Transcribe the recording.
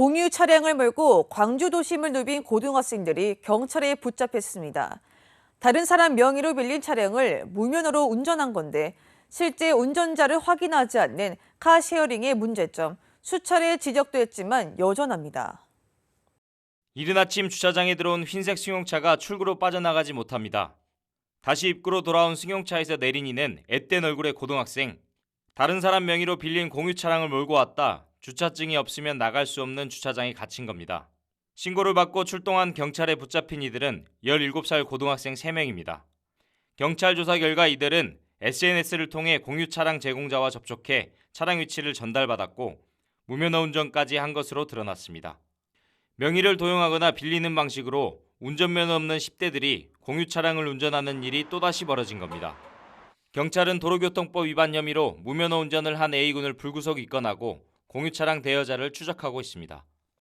공유 차량을 몰고 광주 도심을 누빈 고등학생들이 경찰에 붙잡혔습니다. 다른 사람 명의로 빌린 차량을 무면허로 운전한 건데 실제 운전자를 확인하지 않는 카쉐어링의 문제점 수차례 지적됐지만 여전합니다. 이른 아침 주차장에 들어온 흰색 승용차가 출구로 빠져나가지 못합니다. 다시 입구로 돌아온 승용차에서 내린 이는 앳된 얼굴의 고등학생. 다른 사람 명의로 빌린 공유 차량을 몰고 왔다. 주차증이 없으면 나갈 수 없는 주차장에 갇힌 겁니다. 신고를 받고 출동한 경찰에 붙잡힌 이들은 17살 고등학생 3명입니다. 경찰 조사 결과 이들은 SNS를 통해 공유 차량 제공자와 접촉해 차량 위치를 전달받았고 무면허 운전까지 한 것으로 드러났습니다. 명의를 도용하거나 빌리는 방식으로 운전면허 없는 10대들이 공유 차량을 운전하는 일이 또다시 벌어진 겁니다. 경찰은 도로교통법 위반 혐의로 무면허 운전을 한 A군을 불구속 입건하고 공유 차량 대여자를 추적하고 있습니다.